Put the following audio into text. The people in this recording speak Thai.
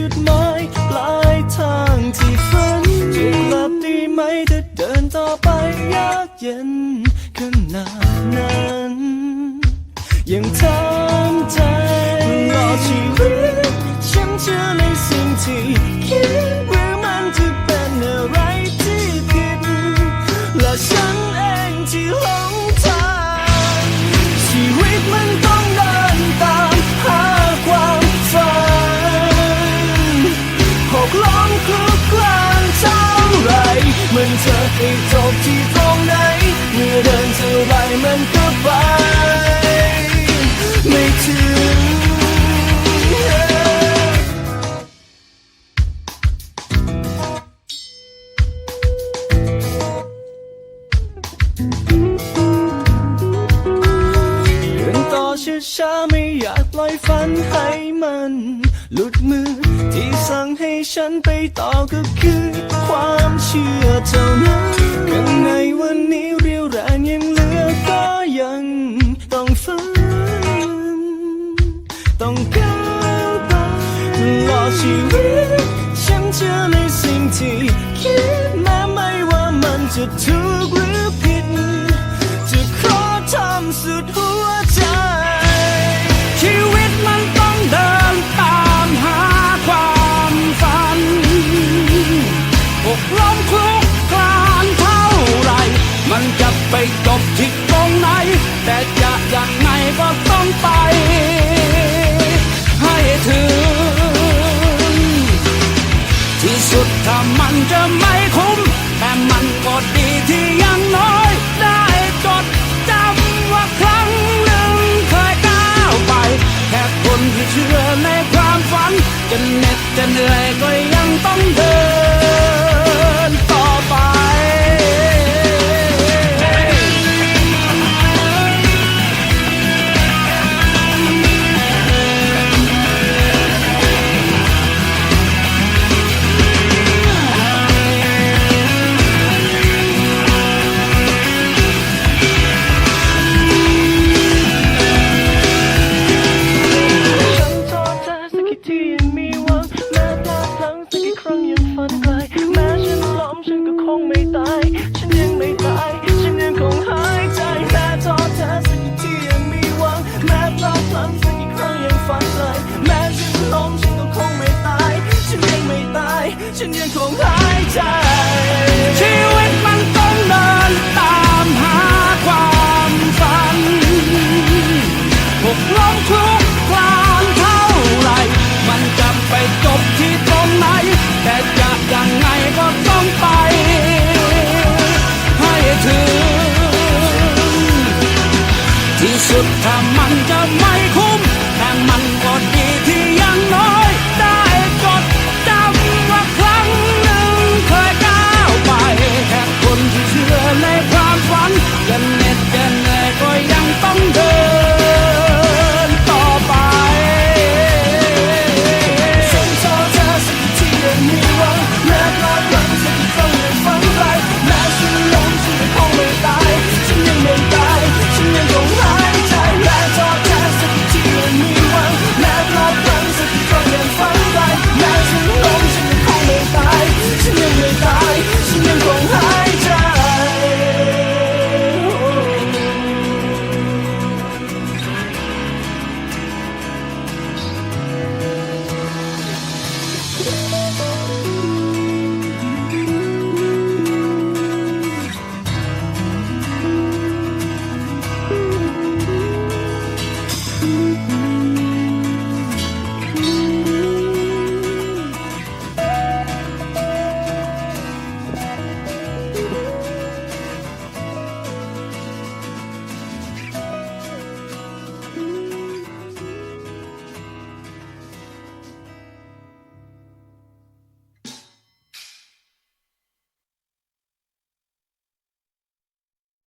จุดหมายปลายทางที่ฝันจะกลับดีไหมถ้าเดินต่อไปยากเย็นขนาดนั้นยังทำใจรอชีวิตฉันเชื่อในสิ่งที่คิด บที่ตรงไหน เมื่อเดินเท่าไรมันก็ไป ไม่ถึงเดินต่อช้าๆไม่อยากปล่อยฝันให้มัน หลุดมือที่สั่งให้ฉันไปต่อก็คือความ ก้าวไปตลอดชีวิตฉันเชื่อในสิ่งที่คิดแม้ไม่ว่ามันจะถูก มันก็ดีที่ยังน้อยได้จดจำว่าครั้งหนึ่งเคยก้าวไป แค่คนที่เชื่อในความฝันจะเหน็ดจะเหนื่อยก็ยังต้องเดิน ฉันยังคงหายใจ ชีวิตมันต้องเดินตามหาความฝันหกล้มคลุกคลานเท่าไร มันจะไปจบที่ตรงไหน แต่จะยังไงก็ต้องไป ให้ถึง ที่สุดถ้า